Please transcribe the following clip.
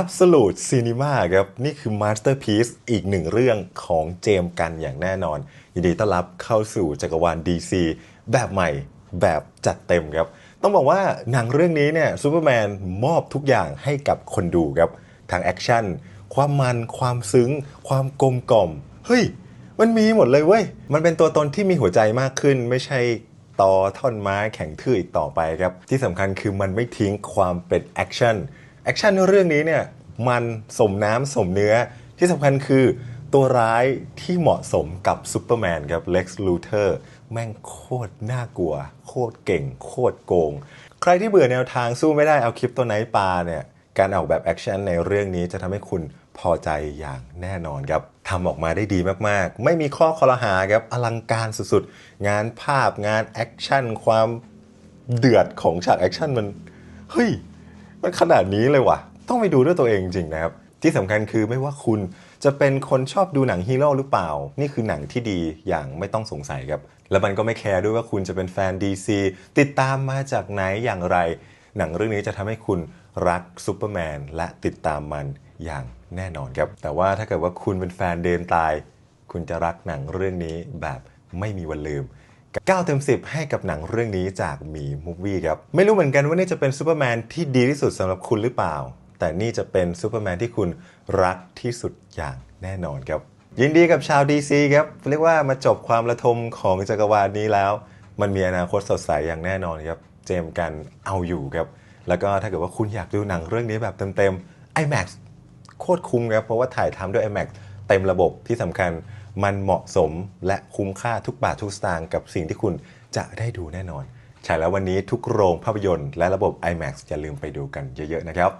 Absolute Cinema ครับ นี่คือ Masterpiece อีกหนึ่งเรื่องของเจมส์กันอย่างแน่นอน ยินดีต้อนรับเข้าสู่จักรวาล DC แบบใหม่แบบจัดเต็มครับ ต้องบอกว่าหนังเรื่องนี้เนี่ยซูเปอร์แมนมอบทุกอย่างให้กับคนดูครับทั้งแอคชั่น ความมัน ความซึ้ง ความกลมกล่อม เฮ้ย มันมีหมดเลยเว้ย มันเป็นตัวตนที่มีหัวใจมากขึ้น ไม่ใช่ตอท่อนไม้แข็งทื่ออีกต่อไปครับ ที่สำคัญคือมันไม่ทิ้งความเป็นแอคชั่น แอคชั่นเรื่องนี้เนี่ยมันสมน้ำสมเนื้อที่สำคัญคือตัวร้ายที่เหมาะสมกับซูเปอร์แมนครับเล็กซ์ลูเทอร์แม่งโคตรน่ากลัว โคตรเก่ง โคตรโกง ใครที่เบื่อแนวทางสู้ไม่ได้เอาคลิปตัวไหนปลาเนี่ยการออกแบบแอคชั่นในเรื่องนี้จะทำให้คุณพอใจอย่างแน่นอนครับทำออกมาได้ดีมากๆ ไม่มีข้อคอรหาครับอลังการสุดๆ งานภาพงานแอคชั่นความเดือดของฉากแอคชั่นมัน เฮ้ย มันขนาดนี้เลยวะต้องไปดูด้วยตัวเองจริงนะครับ ที่สำคัญคือไม่ว่าคุณจะเป็นคนชอบดูหนังฮีโร่หรือเปล่า นี่คือหนังที่ดีอย่างไม่ต้องสงสัยครับ แล้วมันก็ไม่แคร์ด้วยว่าคุณจะเป็นแฟน DC ติดตามมาจากไหนอย่างไร หนังเรื่องนี้จะทำให้คุณรักซูเปอร์แมนและติดตามมันอย่างแน่นอนครับ แต่ว่าถ้าเกิดว่าคุณเป็นแฟนเดนตาย คุณจะรักหนังเรื่องนี้แบบไม่มีวันลืม 9เต็ม10 ให้กับหนังเรื่องนี้จากมีมูฟวี่ครับ ไม่รู้เหมือนกันว่านี่จะเป็นซูเปอร์แมนที่ดีที่สุดสำหรับคุณหรือเปล่า แต่นี่จะเป็นซูเปอร์แมนที่คุณรักที่สุดอย่างแน่นอนครับ ยินดีกับชาว DC ครับ เรียกว่ามาจบความระทมของจักรวาลนี้แล้ว มันมีอนาคตสดใสอย่างแน่นอนครับ เจมส์กันเอาอยู่ครับ แล้วก็ถ้าเกิดว่าคุณอยากดูหนังเรื่องนี้แบบเต็มๆ IMAX โคตรคุ้มครับเพราะว่าถ่ายทำด้วย IMAX เต็มระบบที่สำคัญ มันเหมาะสมและคุ้มค่าทุกบาททุกสตางค์กับสิ่งที่คุณจะได้ดูแน่นอน ใช่แล้ววันนี้ทุกโรงภาพยนตร์และระบบ IMAX อย่าลืมไปดูกันเยอะๆนะครับ